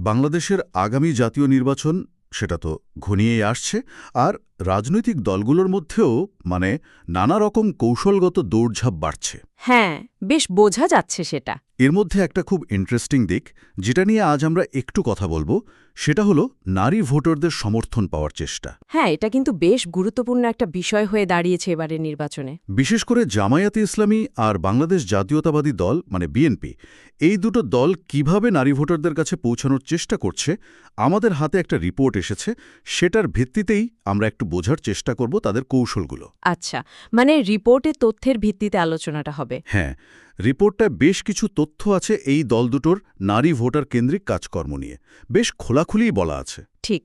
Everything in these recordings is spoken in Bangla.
বাংলাদেশের আগামী জাতীয় নির্বাচন, সেটা তো ঘনিয়েই আসছে, আর রাজনৈতিক দলগুলোর মধ্যেও মানে নানা রকম কৌশলগত দৌড়ঝাঁপ বাড়ছে। হ্যাঁ বেশ বোঝা যাচ্ছে সেটা। এর মধ্যে একটা খুব ইন্টারেস্টিং দিক যেটা নিয়ে আজ আমরা একটু কথা বলব সেটা হলো নারী ভোটারদের সমর্থন পাওয়ার চেষ্টা। হ্যাঁ এটা কিন্তু বেশ গুরুত্বপূর্ণ একটা বিষয় হয়ে দাঁড়িয়েছে এবারের নির্বাচনে। বিশেষ করে জামায়াতে ইসলামী আর বাংলাদেশ জাতীয়তাবাদী দল মানে বিএনপি এই দুটো দল কীভাবে নারী ভোটারদের কাছে পৌঁছানোর চেষ্টা করছে আমাদের হাতে একটা রিপোর্ট এসেছে সেটার ভিত্তিতেই আমরা একটু বোঝার চেষ্টা করব তাদের কৌশলগুলো। আচ্ছা মানে রিপোর্টে তথ্যের ভিত্তিতে আলোচনাটা হবে। হ্যাঁ রিপোর্টটায় বেশ কিছু তথ্য আছে এই দল দুটোর নারী ভোটার কেন্দ্রিক কাজকর্ম নিয়ে। বেশ খোলাখুলিই বলা আছে। ঠিক।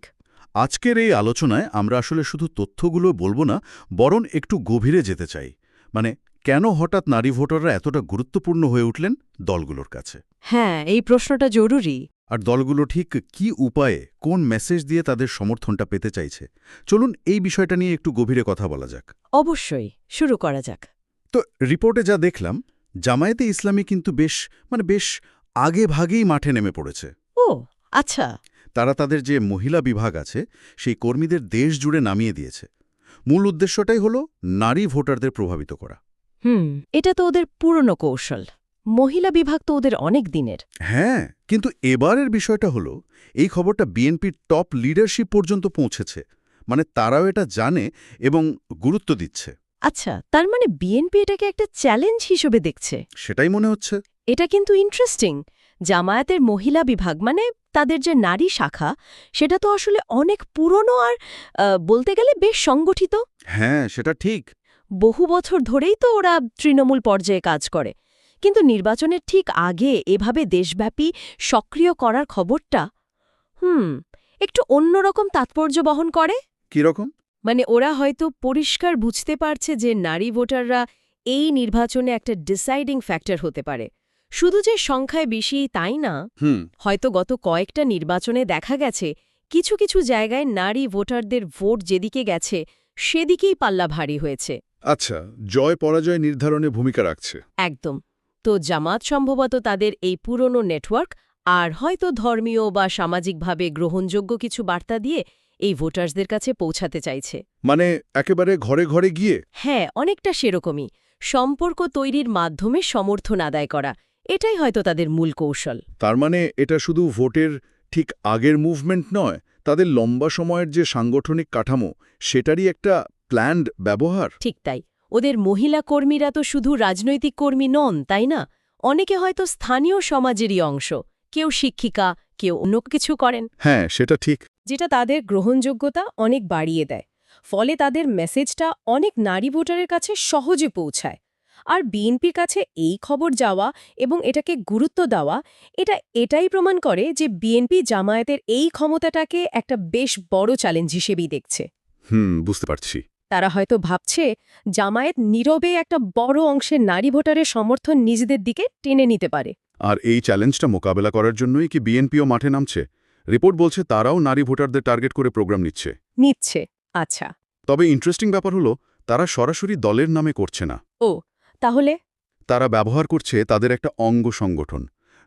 আজকের এই আলোচনায় আমরা আসলে শুধু তথ্যগুলো বলব না বরং একটু গভীরে যেতে চাই। মানে কেন হঠাৎ নারী ভোটাররা এতটা গুরুত্বপূর্ণ হয়ে উঠলেন দলগুলোর কাছে? হ্যাঁ এই প্রশ্নটা জরুরি। আর দলগুলো ঠিক কি উপায়ে কোন মেসেজ দিয়ে তাদের সমর্থনটা পেতে চাইছে? চলুন এই বিষয়টা নিয়ে একটু গভীরে কথা বলা যাক। অবশ্যই শুরু করা যাক। তো রিপোর্টে যা দেখলাম জামায়াতে ইসলামী কিন্তু বেশ মানে বেশ আগে ভাগেই মাঠে নেমে পড়েছে। ও আচ্ছা। তারা তাদের যে মহিলা বিভাগ আছে সেই কর্মীদের দেশ জুড়ে নামিয়ে দিয়েছে। মূল উদ্দেশ্যটাই হল নারী ভোটারদের প্রভাবিত করা। হুম এটা তো ওদের পুরনো কৌশল। মহিলা বিভাগ তো ওদের অনেক দিনের। হ্যাঁ কিন্তু এবারের বিষয়টা হলো এই খবরটা বিএনপির টপ লিডারশিপ পর্যন্ত পৌঁছেছে। মানে তারাও এটা জানে এবং গুরুত্ব দিচ্ছে। আচ্ছা তার মানে বিএনপি এটাকে একটা চ্যালেঞ্জ হিসেবে দেখছে। সেটাই মনে হচ্ছে। এটা কিন্তু ইন্টারেস্টিং জামায়াতের মহিলা বিভাগ মানে তাদের যে নারী শাখা সেটা তো আসলে অনেক পুরনো আর বলতে গেলে বেশ সংগঠিত। হ্যাঁ সেটা ঠিক। বহু বছর ধরেই তো ওরা তৃণমূল পর্যায়ে কাজ করে। কিন্তু নির্বাচনের ঠিক আগে এভাবে দেশব্যাপী সক্রিয় করার খবরটা হুম একটু অন্যরকম তাৎপর্য বহন করে? কীরকম? মানে ওরা হয়তো পরিষ্কার বুঝতে পারছে যে নারী ভোটাররা এই নির্বাচনে একটা ডিসাইডিং ফ্যাক্টর হতে পারে। শুধু যে সংখ্যায় বেশি তাই না হুম। হয়তো গত কয়েকটা নির্বাচনে দেখা গেছে কিছু কিছু জায়গায় নারী ভোটারদের ভোট যেদিকে গেছে সেদিকেই পাল্লা ভারী হয়েছে। আচ্ছা জয় পরাজয় নির্ধারণে ভূমিকা রাখছে। একদম। তো জামাত সম্ভবত তাদের এই পুরনো নেটওয়ার্ক আর হয়তো ধর্মীয় বা সামাজিকভাবে গ্রহণযোগ্য কিছু বার্তা দিয়ে এই ভোটার্সদের কাছে পৌঁছাতে চাইছে। মানে একেবারে ঘরে ঘরে গিয়ে? হ্যাঁ অনেকটা সেরকমই। সম্পর্ক তৈরির মাধ্যমে সমর্থন আদায় করা এটাই হয়তো তাদের মূল কৌশল। তার মানে এটা শুধু ভোটের ঠিক আগের মুভমেন্ট নয় তাদের লম্বা সময়ের যে সাংগঠনিক কাঠামো সেটারই একটা প্ল্যান্ড ব্যবহার। ঠিক তাই। ওদের মহিলা কর্মীরা তো শুধু রাজনৈতিক কর্মী নন তাই না? অনেকে হয়তো স্থানীয় সমাজেরই অংশ। কেউ শিক্ষিকা কেউ অন্য কিছু করেন। হ্যাঁ সেটা ঠিক। যেটা তাদের গ্রহণযোগ্যতা অনেক বাড়িয়ে দেয়। ফলে তাদের মেসেজটা অনেক নারী ভোটারের কাছে সহজে পৌঁছায়। আর বিএনপির কাছে এই খবর যাওয়া এবং এটাকে গুরুত্ব দেওয়া এটা এটাই প্রমাণ করে যে বিএনপি জামায়াতের এই ক্ষমতাটাকে একটা বেশ বড় চ্যালেঞ্জ হিসেবেই দেখছে। হুম বুঝতে পারছি। তারা হয়তো ভাবছে জামায়াত নীরবে একটা বড় অংশের নারী ভোটারের সমর্থন নিজেদের দিকে টেনে নিতে পারে। আর এই চ্যালেঞ্জটা মোকাবেলা করার জন্যই কি বিএনপিও মাঠে নামছে? রিপোর্ট বলছে তারাও নারী ভোটারদের টার্গেট করে প্রোগ্রাম নিচ্ছে। নিচ্ছে আচ্ছা। তবে ইন্টারেস্টিং ব্যাপার হলো তারা সরাসরি দলের নামে করছে না। ও তাহলে? তারা ব্যবহার করছে তাদের একটা অঙ্গ সংগঠন।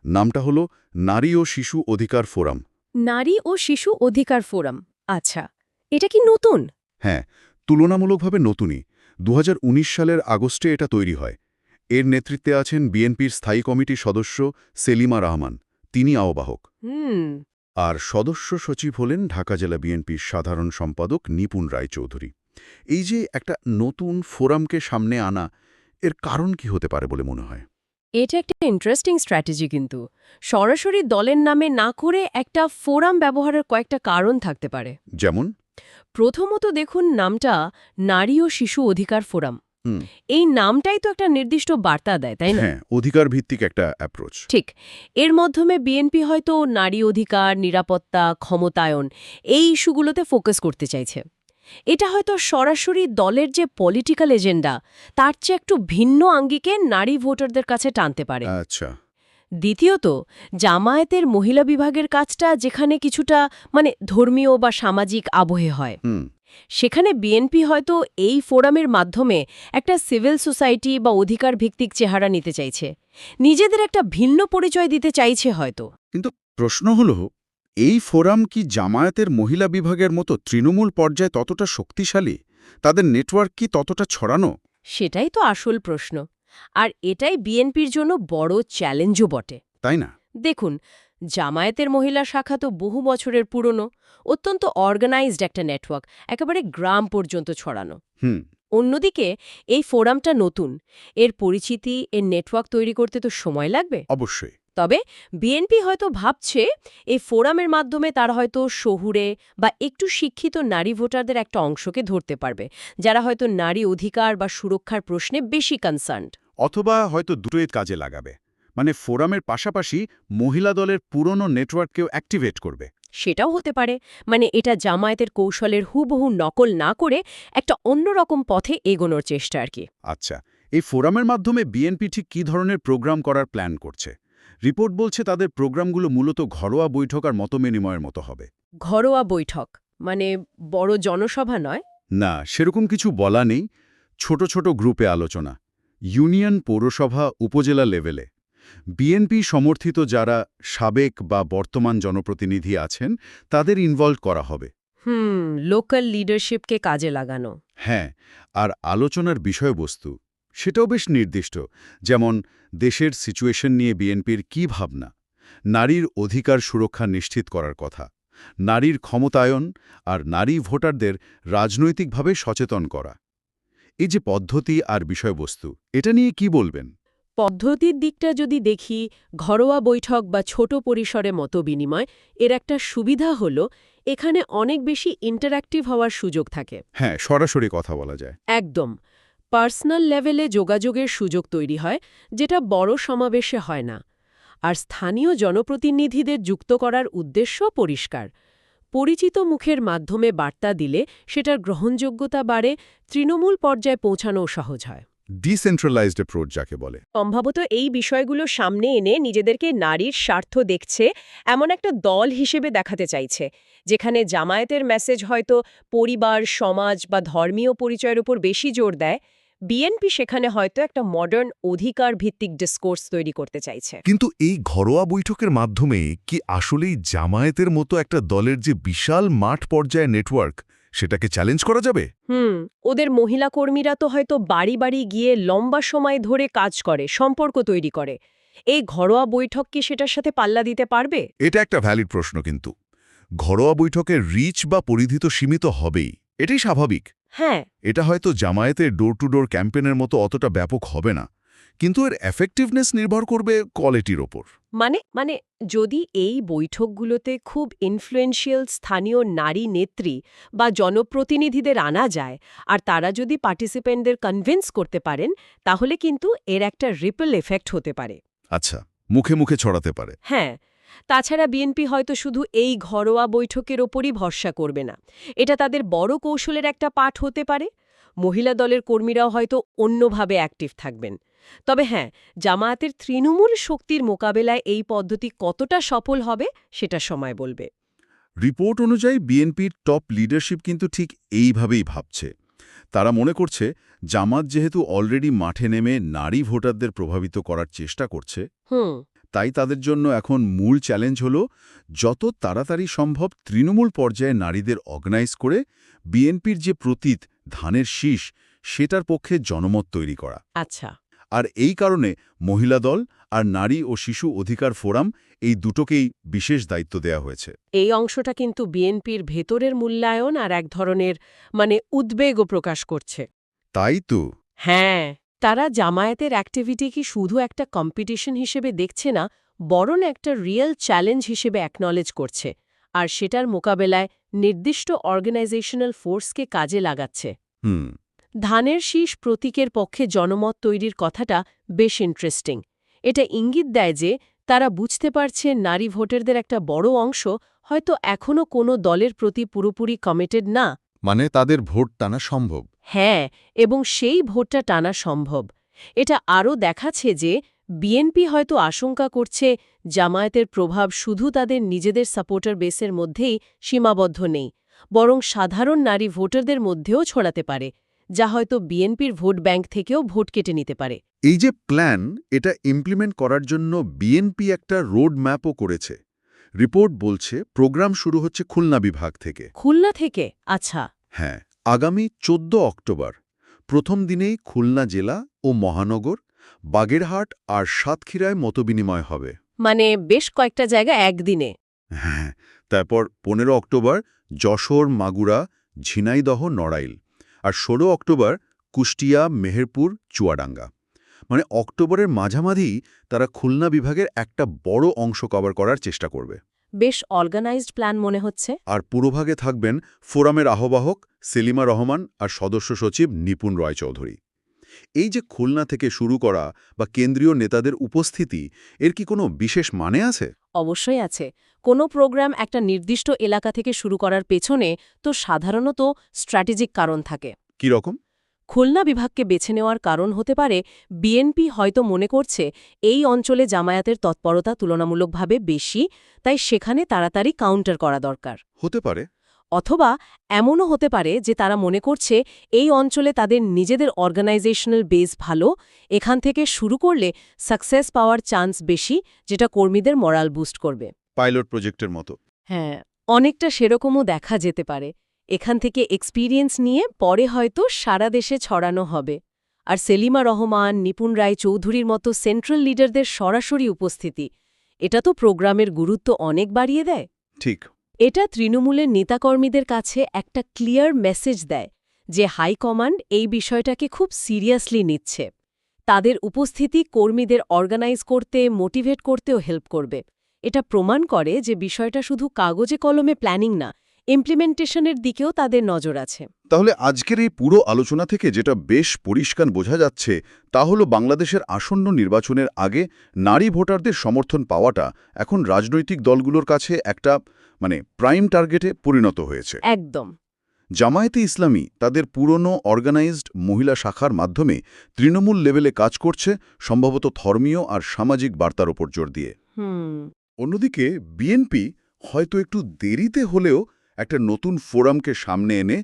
নামটা হলো নারী ও শিশু অধিকার ফোরাম। নারী ও শিশু অধিকার ফোরাম আচ্ছা। এটা কি নতুন? হ্যাঁ তুলনামূলকভাবে নতুনই। দু হাজার উনিশ সালের আগস্টে এটা তৈরি হয়। এর নেতৃত্বে আছেন বিএনপির স্থায়ী কমিটির সদস্য সেলিমা রহমান। তিনি আহ্বায়ক হুম। আর সদস্য সচিব হলেন ঢাকা জেলা বিএনপির সাধারণ সম্পাদক নিপুণ রায়চৌধুরী। এই যে একটা নতুন ফোরামকে সামনে আনা এর কারণ কি হতে পারে বলে মনে হয়? এটা একটা ইন্টারেস্টিং স্ট্র্যাটেজি কিন্তু। সরাসরি দলের নামে না করে একটা ফোরাম ব্যবহারের কয়েকটা কারণ থাকতে পারে। যেমন? প্রথমত দেখুন নামটা নারী ও শিশু অধিকার ফোরাম। এই নামটাই তো একটা নির্দিষ্ট বার্তা দেয় তাই না? হ্যাঁ অধিকার ভিত্তিক একটা অ্যাপ্রোচ ঠিক। এর মাধ্যমে বিএনপি হয়তো নারী অধিকার নিরাপত্তা ক্ষমতায়ন এই ইস্যুগুলোতে ফোকাস করতে চাইছে। এটা হয়তো সরাসরি দলের যে পলিটিক্যাল এজেন্ডা তার চেয়ে একটু ভিন্ন আঙ্গিকে নারী ভোটারদের কাছে টানতে পারে। আচ্ছা। দ্বিতীয়ত জামায়াতের মহিলা বিভাগের কাজটা যেখানে কিছুটা মানে ধর্মীয় বা সামাজিক আবহে হয়। সেখানে বিএনপি হয়তো এই ফোরামের মাধ্যমে একটা সিভিল সোসাইটি বা অধিকার ভিত্তিক চেহারা নিতে চাইছে। নিজেদের একটা ভিন্ন পরিচয় দিতে চাইছে হয়তো। কিন্তু প্রশ্ন হলো এই ফোরাম কি জামায়াতের মহিলা বিভাগের মতো তৃণমূল পর্যায়ে ততটা শক্তিশালী? তাদের নেটওয়ার্ক কি ততটা ছড়ানো? সেটাই তো আসল প্রশ্ন। আর এটাই বিএনপির জন্য বড় চ্যালেঞ্জও বটে। তাই না? দেখুন জামায়াতের মহিলা শাখা তো বহু বছরের পুরনো অত্যন্ত অর্গানাইজড একটা নেটওয়ার্ক একেবারে গ্রাম পর্যন্ত ছড়ানো। হুম। অন্যদিকে এই ফোরামটা নতুন এর পরিচিতি এর নেটওয়ার্ক তৈরি করতে তো সময় লাগবে। অবশ্যই। তবে বিএনপি হয়তো ভাবছে এই ফোরামের মাধ্যমে তারা হয়তো শহুরে বা একটু শিক্ষিত নারী ভোটারদের একটা অংশকে ধরতে পারবে যারা হয়তো নারী অধিকার বা সুরক্ষার প্রশ্নে বেশি কনসার্নড অথবা হয়তো দুটোই কাজে লাগাবে। মানে ফোরামের পাশাপাশি মহিলা দলের পুরনো নেটওয়ার্ককেও অ্যাক্টিভেট করবে। সেটাও হতে পারে। মানে এটা জামায়াতের কৌশলের হুবহু নকল না করে একটা অন্যরকম পথে এগোনোর চেষ্টা আর কি। আচ্ছা এই ফোরামের মাধ্যমে বিএনপি ঠিক কী ধরনের প্রোগ্রাম করার প্ল্যান করছে? রিপোর্ট বলছে তাদের প্রোগ্রামগুলো মূলত ঘরোয়া বৈঠক আর মতবিনিময়ের মতো হবে। ঘরোয়া বৈঠক? মানে বড় জনসভা নয়? না সেরকম কিছু বলা নেই। ছোট ছোট গ্রুপে আলোচনা। ইউনিয়ন পৌরসভা উপজেলা লেভেলে। বিএনপি সমর্থিত যারা সাবেক বা বর্তমান জনপ্রতিনিধি আছেন তাদের ইনভলভ করা হবে। হুম লোকাল লিডারশিপকে কাজে লাগানো। হ্যাঁ আর আলোচনার বিষয়বস্তু সেটাও বেশ নির্দিষ্ট। যেমন দেশের সিচুয়েশন নিয়ে বিএনপির কী ভাবনা? নারীর অধিকার সুরক্ষা নিশ্চিত করার কথা। নারীর ক্ষমতায়ন আর নারী ভোটারদের রাজনৈতিকভাবে সচেতন করা। এই যে পদ্ধতি আর বিষয়বস্তু এটা নিয়ে কি বলবেন? পদ্ধতির দিকটা যদি দেখি ঘরোয়া বৈঠক বা ছোট পরিসরে মত বিনিময় এর একটা সুবিধা হল এখানে অনেক বেশি ইন্টারঅ্যাক্টিভ হওয়ার সুযোগ থাকে। হ্যাঁ সরাসরি কথা বলা যায়। একদম। পার্সোনাল লেভেলে যোগাযোগের সুযোগ তৈরি হয় যেটা বড় সমাবেশে হয় না। আর স্থানীয় জনপ্রতিনিধিদের যুক্ত করার উদ্দেশ্য পরিষ্কার। পরিচিত মুখের মাধ্যমে বার্তা দিলে সেটার গ্রহণযোগ্যতা বাড়ে তৃণমূল পর্যায়ে পৌঁছানোও সহজ হয়। ডিসেন্ট্রালাইজড অ্যাপ্রোচ যাকে বলে। সম্ভবত এই বিষয়গুলো সামনে এনে নিজেদেরকে নারীর স্বার্থ দেখছে এমন একটা দল হিসেবে দেখাতে চাইছে যেখানে জামায়াতের মেসেজ হয়তো পরিবার সমাজ বা ধর্মীয় পরিচয়ের উপর বেশি জোর দেয় বিএনপি সেখানে হয়তো একটা মডার্ন অধিকার ভিত্তিক ডিসকোর্স তৈরি করতে চাইছে। কিন্তু এই ঘরোয়া বৈঠকের মাধ্যমে কি আসলেই জামায়াতের মতো একটা দলের যে বিশাল মাঠ পর্যায়ে নেটওয়ার্ক সেটাকে চ্যালেঞ্জ করা যাবে? হুম ওদের মহিলা কর্মীরা তো হয়তো বাড়ি বাড়ি গিয়ে লম্বা সময় ধরে কাজ করে সম্পর্ক তৈরি করে। এই ঘরোয়া বৈঠক কি সেটার সাথে পাল্লা দিতে পারবে? এটা একটা ভ্যালিড প্রশ্ন কিন্তু। ঘরোয়া বৈঠকের রিচ বা পরিধি তো সীমিত হবেই এটাই স্বাভাবিক। হ্যাঁ। এটা হয়তো জামায়াতের ডোর টু ডোর ক্যাম্পেনের মতো অতটা ব্যাপক হবে না। কিন্তু এর এফেক্টিভনেস নির্ভর করবে কোয়ালিটির ওপর। মানে মানে যদি এই বৈঠকগুলোতে খুব ইনফ্লুয়েন্সিয়াল স্থানীয় নারী নেত্রী বা জনপ্রতিনিধিদের আনা যায় আর তারা যদি পার্টিসিপেন্টদের কনভিন্স করতে পারেন তাহলে কিন্তু এর একটা রিপল এফেক্ট হতে পারে। আচ্ছা মুখে মুখে ছড়াতে পারে। হ্যাঁ তাছাড়া বিএনপি হয়তো শুধু এই ঘরোয়া বৈঠকের ওপরই ভরসা করবে না। এটা তাদের বড় কৌশলের একটা পাঠ হতে পারে। মহিলা দলের কর্মীরাও হয়তো অন্যভাবে অ্যাক্টিভ থাকবেন। তবে হ্যাঁ জামায়াতের তৃণমূল শক্তির মোকাবেলায় এই পদ্ধতি কতটা সফল হবে সেটা সময় বলবে। রিপোর্ট অনুযায়ী বিএনপির টপ লিডারশিপ কিন্তু ঠিক এইভাবেই ভাবছে। তারা মনে করছে জামাত যেহেতু অলরেডি মাঠে নেমে নারী ভোটারদের প্রভাবিত করার চেষ্টা করছে হুম। তাই তাদের জন্য এখন মূল চ্যালেঞ্জ হল যত তাড়াতাড়ি সম্ভব তৃণমূল পর্যায়ে নারীদের অর্গানাইজ করে বিএনপির যে প্রতীত ধানের শীষ সেটার পক্ষে জনমত তৈরি করা। আচ্ছা। আর এই কারণে মহিলা দল আর নারী ও শিশু অধিকার ফোরাম এই দুটোকেই বিশেষ দায়িত্ব দেয়া হয়েছে। এই অংশটা কিন্তু বিএনপির ভেতরের মূল্যায়ন আর এক ধরনের মানে উদ্বেগও প্রকাশ করছে। তাই তো? হ্যাঁ তারা জামায়াতের অ্যাক্টিভিটি কি শুধু একটা কম্পিটিশন হিসেবে দেখছে না বরং একটা রিয়েল চ্যালেঞ্জ হিসেবে অ্যাকনলেজ করছে আর সেটার মোকাবেলায় নির্দিষ্ট অর্গানাইজেশনাল ফোর্সকে কাজে লাগাচ্ছে। হুম। ধানের শীষ প্রতীকের পক্ষে জনমত তৈরির কথাটা বেশ ইন্টারেস্টিং এটা ইঙ্গিত দেয় যে তারা বুঝতে পারছে নারী ভোটারদের একটা বড় অংশ হয়তো এখনও কোনো দলের প্রতি পুরোপুরি কমিটেড না। মানে তাদের ভোট টানা সম্ভব। হ্যাঁ এবং সেই ভোটটা টানা সম্ভব। এটা আরও দেখাচ্ছে যে বিএনপি হয়তো আশঙ্কা করছে জামায়াতের প্রভাব শুধু তাদের নিজেদের সাপোর্টার বেসের মধ্যেই সীমাবদ্ধ নেই বরং সাধারণ নারী ভোটারদের মধ্যেও ছড়াতে পারে। যা হয়তো বিএনপির ভোট ব্যাংক থেকেও ভোট কেটে নিতে পারে। এই যে প্ল্যান এটা ইমপ্লিমেন্ট করার জন্য বিএনপি একটা রোড ম্যাপও করেছে। রিপোর্ট বলছে প্রোগ্রাম শুরু হচ্ছে খুলনা বিভাগ থেকে। খুলনা থেকে? আচ্ছা। হ্যাঁ আগামী ১৪ অক্টোবর প্রথম দিনেই খুলনা জেলা ও মহানগর বাগেরহাট আর সাতক্ষীরায় মতবিনিময় হবে। মানে বেশ কয়েকটা জায়গা একদিনে। হ্যাঁ তারপর পনেরো অক্টোবর যশোর মাগুরা ঝিনাইদহ নড়াইল। আর ষোলো অক্টোবর কুষ্টিয়া মেহেরপুর চুয়াডাঙ্গা। মানে অক্টোবরের মাঝামাঝি তারা খুলনা বিভাগের একটা বড় অংশ কভার করার চেষ্টা করবে। বেশ অর্গানাইজড প্ল্যান মনে হচ্ছে। আর পুরোভাগে থাকবেন ফোরামের আহ্বায়ক সেলিমা রহমান আর সদস্য সচিব নিপুণ রয়চৌধুরী। এই যে খুলনা থেকে শুরু করা বা কেন্দ্রীয় নেতাদের উপস্থিতি এর কি কোনো বিশেষ মানে আছে? অবশ্যই আছে। কোনো প্রোগ্রাম একটা নির্দিষ্ট এলাকা থেকে শুরু করার পেছনে তো সাধারণত স্ট্র্যাটেজিক কারণ থাকে। কি রকম? খুলনা বিভাগকে বেছে নেওয়ার কারণ হতে পারে বিএনপি হয়তো মনে করছে এই অঞ্চলে জামায়াতের তৎপরতা তুলনামূলকভাবে বেশি তাই সেখানে তাড়াতাড়ি কাউন্টার করা দরকার। হতে পারে। অথবা এমনও হতে পারে যে তারা মনে করছে এই অঞ্চলে তাদের নিজেদের অর্গানাইজেশনাল বেস ভালো এখান থেকে শুরু করলে সাকসেস পাওয়ার চান্স বেশি যেটা কর্মীদের মরাল বুস্ট করবে। পাইলট প্রজেক্টের মতো। হ্যাঁ অনেকটা সেরকমও দেখা যেতে পারে। এখান থেকে এক্সপিরিয়েন্স নিয়ে পরে হয়তো সারা দেশে ছড়ানো হবে। আর সেলিমা রহমান নিপুণ রায় চৌধুরীর মতো সেন্ট্রাল লিডারদের সরাসরি উপস্থিতি এটা তো প্রোগ্রামের গুরুত্ব অনেক বাড়িয়ে দেয়। ঠিক। এটা তৃণমূলের নেতাকর্মীদের কাছে একটা ক্লিয়ার মেসেজ দেয় যে হাইকমান্ড এই বিষয়টাকে খুব সিরিয়াসলি নিচ্ছে। তাদের উপস্থিতি কর্মীদের অর্গানাইজ করতে মোটিভেট করতেও হেল্প করবে। এটা প্রমাণ করে যে বিষয়টা শুধু কাগজে কলমে প্ল্যানিং না ইমপ্লিমেন্টেশনের দিকেও তাদের নজর আছে। তাহলে আজকের এই পুরো আলোচনা থেকে যেটা বেশ পরিষ্কার বোঝা যাচ্ছে তা হলো বাংলাদেশের আসন্ন নির্বাচনের আগে নারী ভোটারদের সমর্থন পাওয়াটা এখন রাজনৈতিক দলগুলোর কাছে একটা মানে প্রাইম টার্গেটে পরিণত হয়েছে। একদম। জামায়াতে ইসলামী তাদের পুরনো অর্গানাইজড মহিলা শাখার মাধ্যমে তৃণমূল লেভেলে কাজ করছে সম্ভবত ধর্মীয় আর সামাজিক বার্তার ওপর জোর দিয়ে। অন্যদিকে বিএনপি হয়তো একটু দেরিতে হলেও একটা নতুন ফোরামকে সামনে এনে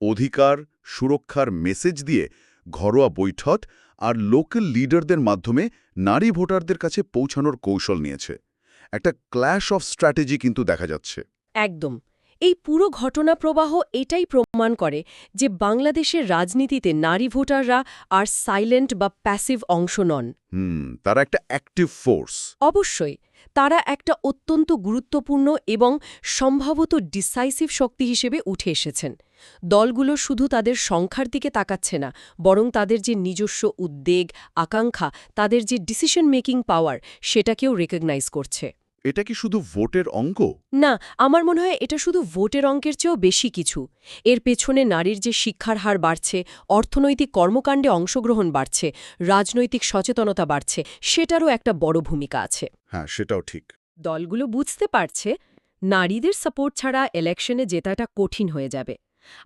অধিকার, সুরক্ষার মেসেজ দিয়ে ঘরোয়া বৈঠক আর লোকাল লিডারদের মাধ্যমে নারী ভোটারদের কাছে পৌঁছানোর কৌশল নিয়েছে। একটা ক্ল্যাশ অফ স্ট্র্যাটেজি কিন্তু দেখা যাচ্ছে। একদম। এই পুরো ঘটনা প্রবাহ এটাই প্রমাণ করে যে বাংলাদেশের রাজনীতিতে নারী ভোটাররা আর সাইলেন্ট বা প্যাসিভ অংশ নন। তারা একটা অ্যাক্টিভ ফোর্স অবশ্যই তারা একটা অত্যন্ত গুরুত্বপূর্ণ এবং সম্ভবত ডিসাইসিভ শক্তি হিসেবে উঠে এসেছেন। দলগুলো শুধু তাদের সংখ্যার দিকে তাকাচ্ছে না বরং তাদের যে নিজস্ব উদ্বেগ আকাঙ্ক্ষা তাদের যে ডিসিশন মেকিং পাওয়ার সেটাকেও রেকগনাইজ করছে। এটা কি শুধু ভোটের অঙ্ক? না আমার মনে হয় এটা শুধু ভোটের অঙ্কের চেয়েও বেশি কিছু। এর পেছনে নারীর যে শিক্ষার হার বাড়ছে অর্থনৈতিক কর্মকাণ্ডে অংশগ্রহণ বাড়ছে রাজনৈতিক সচেতনতা বাড়ছে সেটারও একটা বড় ভূমিকা আছে। হ্যাঁ সেটাও ঠিক। দলগুলো বুঝতে পারছে নারীদের সাপোর্ট ছাড়া ইলেকশনে জেতাটা কঠিন হয়ে যাবে।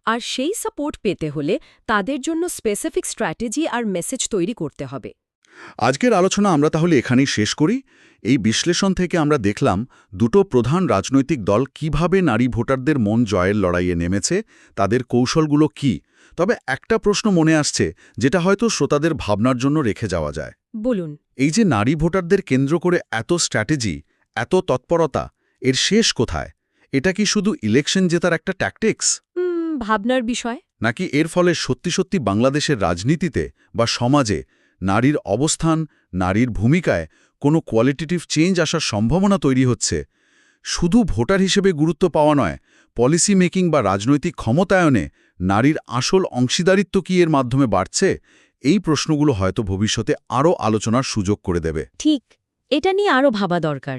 আর সেই সাপোর্ট পেতে হলে তাদের জন্য স্পেসিফিক স্ট্র্যাটেজি আর মেসেজ তৈরি করতে হবে। আজকের আলোচনা আমরা তাহলে এখানেই শেষ করি। এই বিশ্লেষণ থেকে আমরা দেখলাম দুটো প্রধান রাজনৈতিক দল কীভাবে নারী ভোটারদের মন জয়ের লড়াইয়ে নেমেছে তাদের কৌশলগুলো কি? তবে একটা প্রশ্ন মনে আসছে যেটা হয়তো শ্রোতাদের ভাবনার জন্য রেখে যাওয়া যায়। বলুন। এই যে নারী ভোটারদের কেন্দ্র করে এত স্ট্র্যাটেজি এত তৎপরতা এর শেষ কোথায়? এটা কি শুধু ইলেকশন জেতার একটা ট্যাকটিক্স ভাবনার বিষয়। নাকি এর ফলে সত্যি সত্যি বাংলাদেশের রাজনীতিতে বা সমাজে নারীর অবস্থান, নারীর ভূমিকায় কোনো কোয়ালিটেটিভ চেঞ্জ আসার সম্ভাবনা তৈরি হচ্ছে। শুধু ভোটার হিসেবে গুরুত্ব পাওয়া নয় পলিসি মেকিং বা রাজনৈতিক ক্ষমতায়নে নারীর আসল অংশীদারিত্ব কি এর মাধ্যমে বাড়ছে, এই প্রশ্নগুলো হয়তো ভবিষ্যতে আরও আলোচনার সুযোগ করে দেবে। ঠিক, এটা নিয়ে আরও ভাবা দরকার।